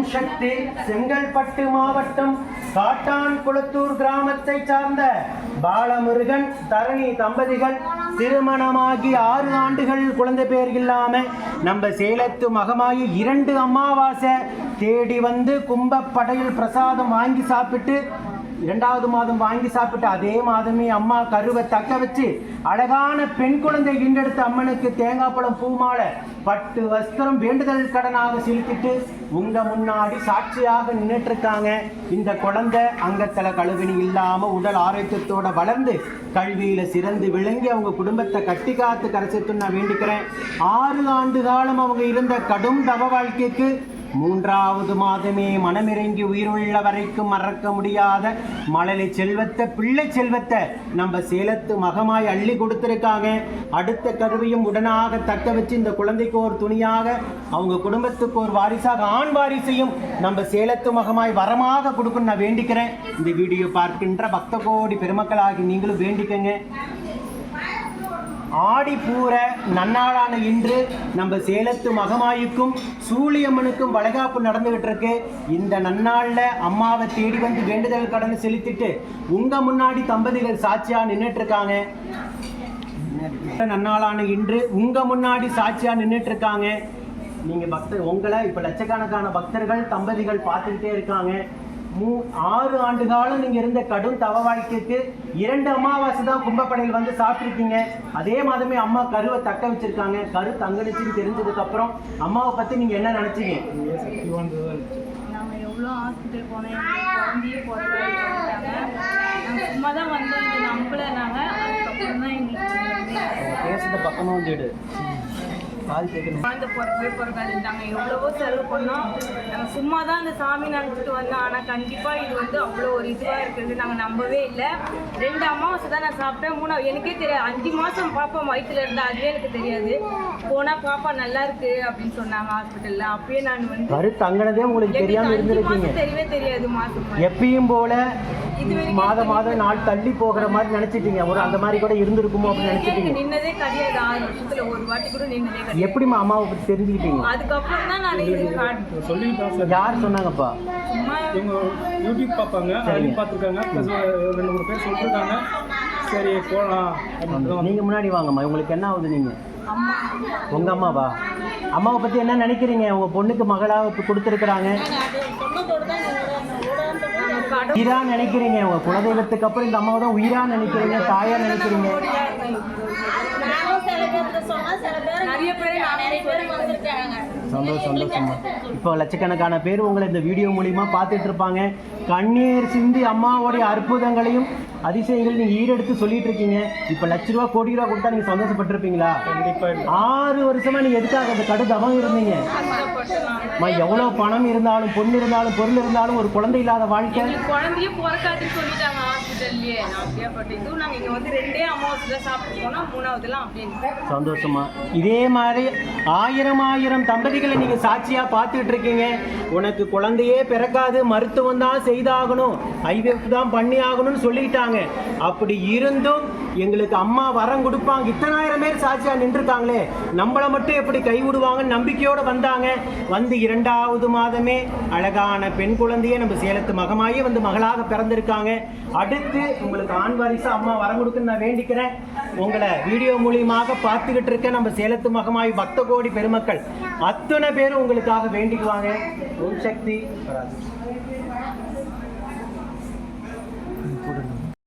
ஓம் சக்தி செங்கல்பட்டு மாவட்டம் காட்டான் குளத்தூர் கிராமத்தை சார்ந்த பாலமுருகன் தரணி தம்பதிகள் திருமணமாகி ஆறு ஆண்டுகள் குழந்தை பேர் இல்லாம நம்ம சேலத்து மகமாயி இரண்டு அமாவாசை தேடி வந்து கும்பப்படையில் பிரசாதம் வாங்கி சாப்பிட்டு இரண்டாவது மாதம் வாங்கி சாப்பிட்டு அதே மாதமே அம்மா கருவை தக்க வச்சு அழகான பெண் குழந்தை கிண்டெடுத்த அம்மனுக்கு தேங்காய் பழம் பூமாலை பட்டு வஸ்திரம் வேண்டுதல் கடனாக செலுத்திட்டு உங்க முன்னாடி சாட்சியாக நின்றுட்டு இருக்காங்க இந்த குழந்தை அங்கத்தில் கழுவினி இல்லாம உடல் ஆரோக்கியத்தோட வளர்ந்து கல்வியில சிறந்து விளங்கி அவங்க குடும்பத்தை கட்டி காத்து கரைச்சிட்டு நான் வேண்டிக்கிறேன். ஆறு ஆண்டு காலம் அவங்க இருந்த கடும் தவ வாழ்க்கைக்கு மூன்றாவது மாதமே மனமிறங்கி உயிருள்ள வரைக்கும் மறக்க முடியாத மழலை செல்வத்தை பிள்ளை செல்வத்தை நம்ம சேலத்து மகமாய் அள்ளி கொடுத்துருக்காங்க. அடுத்த கருவியும் உடனாக தக்க வச்சு இந்த குழந்தைக்கு ஒரு துணியாக அவங்க குடும்பத்துக்கு ஒரு வாரிசாக ஆண் வாரிசையும் நம்ம சேலத்து மகமாய் வரமாக கொடுக்கணும் நான் வேண்டிக்கிறேன். இந்த வீடியோ பார்க்கின்ற பக்த கோடி பெருமக்களாகி நீங்களும் வேண்டிக்கங்க. ஆடி பூர நன்னாளான இன்று நம்ம சேலத்து மகமாய்க்கும் சூழியம்மனுக்கும் வளைகாப்பு நடந்துகிட்டு இருக்கு இந்த நன்னாளில் அம்மாவை தேடி வந்து வேண்டுதல் கடன் செலுத்திட்டு உங்க முன்னாடி தம்பதிகள் சாட்சியா நின்றுட்டு இருக்காங்க நன்னாளான இன்று உங்க முன்னாடி சாட்சியா நின்றுட்டு இருக்காங்க நீங்க பக்தர் உங்களை இப்ப லட்சக்கணக்கான பக்தர்கள் தம்பதிகள் பார்த்துக்கிட்டே இருக்காங்க. மூ ஆறு ஆண்டு காலம் நீங்க இருந்த கடும் தவ வாழ்க்கைக்கு இரண்டு அமாவாசை தான் கும்பப்படையில் வந்து சாப்பிட்ருக்கீங்க அதே மாதமே அம்மா கருவை தக்க வச்சிருக்காங்க. கரு தங்கடிச்சுன்னு தெரிஞ்சதுக்கு அப்புறம் அம்மாவை பத்தி நீங்க என்ன நினைச்சீங்க? நாங்க எவ்வளோ ஹாஸ்பிட்டல் எங்களுக்கு குழந்தையே நாங்கள் சும்மா தான் வந்தோம். இது நம்பல நாங்கள் அதுக்கப்புறம் தான் எங்களுக்கு பேசுறத பக்கமா வந்து கால் கேட்கணும். குழந்தை பிறக்கவே பிறக்காதுட்டாங்க எவ்வளவோ செலவு பண்ணோம். நாங்கள் சும்மா தான் அந்த சாமி நினச்சிட்டு வந்தோம். ஆனால் கண்டிப்பாக இது வந்து அவ்வளோ ஒரு இதுவாக இருக்குது நாங்கள் நம்பவே இல்லை. ரெண்டு அமாவாசை தான் நான் சாப்பிட்டேன். மூணாவது எனக்கே தெரியாது. அஞ்சு மாதம் பாப்பா வயிற்றுல இருந்தா அதுவே எனக்கு தெரியாது. போனால் பாப்பா நல்லா இருக்கு அப்படின்னு சொன்னாங்க ஹாஸ்பிட்டலில் அப்பயே நான் வந்து கரு தங்கினதே உங்களுக்கு தெரியாம எனக்கு அஞ்சு இருந்திருக்கீங்க. தெரியவே தெரியாது மாதம் எப்பயும் போல மாதம் மாதம் நாள் தள்ளி போகிற மாதிரி நினைச்சிட்டீங்க. ஒரு அந்த மாதிரி கூட இருந்திருக்குமோ அப்படின்னு நினைச்சிட்டீங்க. நின்னதே கிடையாது. ஆறு வருஷத்துல ஒரு வாட்டி கூட நின்னதே கிடையாது. எப்படிம்மா அம்மாவை பத்தி தெரிஞ்சுக்கிட்டீங்க? அதுக்கப்புறம் தான் நான் சொல்லிட்டான் யார் சொன்னாங்கப்பா? இவங்க யூடியூப் பார்ப்பாங்க பார்த்துருக்காங்க. ரெண்டு மூணு பேர் சொல்லிருக்காங்க. சரி போகலாம் அப்படின்னு தான் நீங்க முன்னாடி வாங்கம்மா. உங்களுக்கு என்ன ஆகுது நீங்க? அம்மா. உங்க அம்மாவா? அம்மாவை பத்தி என்ன நினைக்கிறீங்க? உங்க பொண்ணுக்கு மகளா இப்ப கொடுத்துருக்குறாங்க உயிரா நினைக்கிறீங்க. உங்க குலதெய்வத்துக்கு அப்புறம் இந்த அம்மாவை தான் உயிரா நினைக்கிறீங்க தாயா நினைக்கிறீங்க? நிறைய பேர் சந்தோஷம் சந்தோஷமா. இப்போ லட்சக்கணக்கான பேர் உங்களை இந்த வீடியோ மூலியமா பார்த்துட்டு இருப்பாங்க. கண்ணீர் சிந்தி அம்மாவோடைய அற்புதங்களையும் அதிசயங்கள் நீங்க ஈடெடுத்து சொல்லிட்டு இருக்கீங்க. இப்போ லட்ச ரூபா கோடி ரூபா கொடுத்தா நீங்க சந்தோஷப்பட்டிருப்பீங்களா? ஆறு வருஷமா நீங்க எதுக்காக அந்த கடு தவம் இருந்தீங்க? அம்மா எவ்வளவு பணம் இருந்தாலும் பொண்ணு இருந்தாலும் பொருள் இருந்தாலும் ஒரு குழந்தை இல்லாத வாழ்க்கை. எங்களுக்கு குழந்தையே பிறக்காதுன்னு சொல்லிட்டாங்க ஹாஸ்பிட்டல்லையே நான் அப்படியே பட்டு இதுவும் நாங்கள் இங்கே வந்து ரெண்டே அமாவாசை சாப்பிட்டு போனால் மூணாவதுலாம் அப்படின்னு சந்தோஷமா? இதே மாதிரி ஆயிரம் ஆயிரம் தம்பதிகளை நீங்க சாட்சியா பார்த்துட்டு இருக்கீங்க. உனக்கு குழந்தையே பிறக்காது மருத்துவம் தான் செய்தாகணும். ஐவிஎஃப் தான் பண்ணி ஆகணும்னு சொல்லிட்டாங்க அப்படி இருந்தும் எங்களுக்கு அம்மா வரம் கொடுப்பாங்க. இத்தனாயிரம் பேர் சாட்சியா நின்றுருக்காங்களே. நம்மளை மட்டும் எப்படி கைவிடுவாங்கன்னு நம்பிக்கையோடு வந்தாங்க. வந்து இரண்டாவது மாதமே அழகான பெண் குழந்தையே நம்ம சேலத்து மகமாயே வந்து மகளாக பிறந்திருக்காங்க. அடுத்து உங்களுக்கு ஆண் வாரிசு அம்மா வரம் கொடுக்குன்னு நான் வேண்டிக்கிறேன். உங்களை வீடியோ மூலியமாக பார்த்துக்கிட்டு இருக்க நம்ம சேலத்து மகமாய் பக்த கோடி பெருமக்கள் அத்தனை பேரும் உங்களுக்காக வேண்டிக்குவாங்க. ஓம் சக்தி. பராசக்தி.